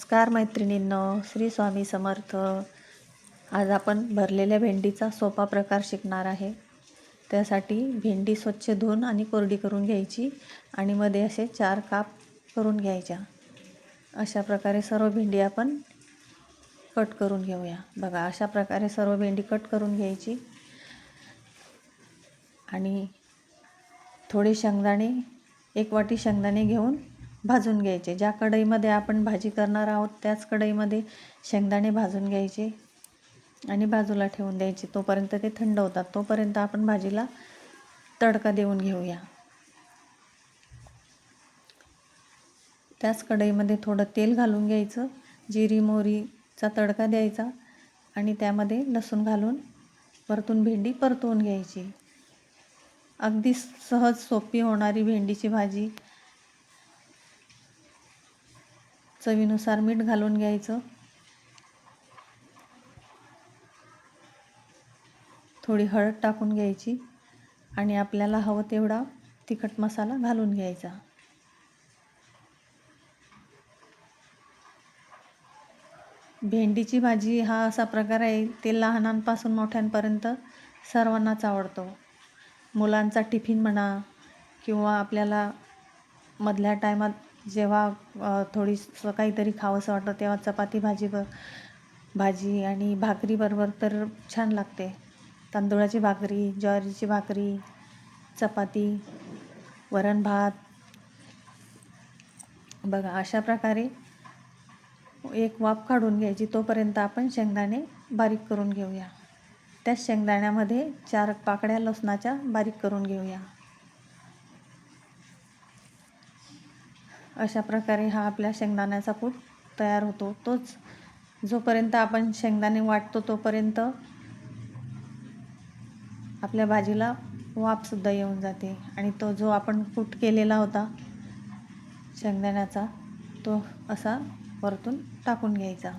नमस्कार मैत्रिणींनो श्री स्वामी समर्थ. आज आपण भरलेल्या भेंडीचा सोपा प्रकार शिकणार आहे. त्यासाठी भेंडी स्वच्छ धुवून आणि कोरडी करून घ्यायची आणि मध्ये असे चार काप करून घ्यायच्या. अशा प्रकारे सर्व भेंडी आपण कट करून घेऊया. बघा अशा प्रकारे सर्व भेंडी कट करून घ्यायची. आणि थोडे शेंगदाणे एक वाटी शेंगदाणे घेऊन भाजून घ्यायचे. ज्या कढईमध्ये आपण भाजी करणार आहोत त्याच कढईमध्ये शेंगदाणे भाजून घ्यायचे आणि बाजूला ठेवून द्यायचे. तोपर्यंत ते थंड होतात. तोपर्यंत आपण भाजीला तडका देऊन घेऊया. त्याच कढईमध्ये थोडं तेल घालून घ्यायचं. जिरी मोहरीचा तडका द्यायचा आणि त्यामध्ये लसूण घालून परतून भेंडी परतवून घ्यायची. अगदी सहज सोपी होणारी भेंडीची भाजी चवीनुसार मीठ घालून घ्यायचं. थोडी हळद टाकून घ्यायची आणि आपल्याला हवं तेवढा तिखट मसाला घालून घ्यायचा. भेंडीची भाजी हा असा प्रकार आहे ते लहानांपासून मोठ्यांपर्यंत सर्वांनाच आवडतो. मुलांचा टिफिन म्हणा किंवा आपल्याला मधल्या टायमात जेव्हा थोडी काहीतरी खावंसं वाटतं तेव्हा चपाती भाजी ब भाजी आणि भाकरीबरोबर तर छान लागते. तांदुळाची भाकरी ज्वारीची भाकरी चपाती वरण भात. बघा अशा प्रकारे एक वाफ काढून घ्यायची तोपर्यंत आपण शेंगदाणे बारीक करून घेऊया. त्या शेंगदाण्यामध्ये चार पाकड्या लसणाच्या बारीक करून घेऊया. अशा प्रकारे हा आपल्या शेंगदाण्याचा कूट तयार होतो. तोच जोपर्यंत आपण शेंगदाणे वाटतो तोपर्यंत आपल्या भाजीला वाफसुद्धा येऊन जाते. आणि तो जो आपण कूट केलेला होता शेंगदाण्याचा तो असा वरतून टाकून घ्यायचा.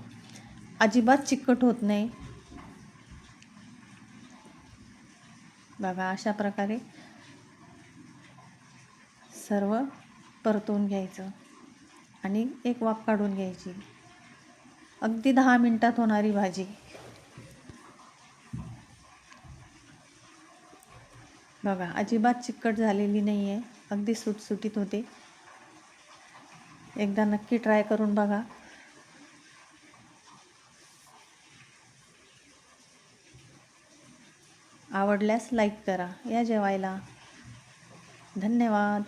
अजिबात चिकट होत नाही. बघा अशा प्रकारे सर्व परतवून घ्यायचं आणि एक वाफ काढून घ्यायची. अगदी दहा मिनटात होणारी भाजी. बघा अजिबात चिकट झालेली नाही आहे अगदी सुटसुटीत होते. एकदा नक्की ट्राय करून बघा. आवडल्यास लाईक करा. या जेवायला. धन्यवाद.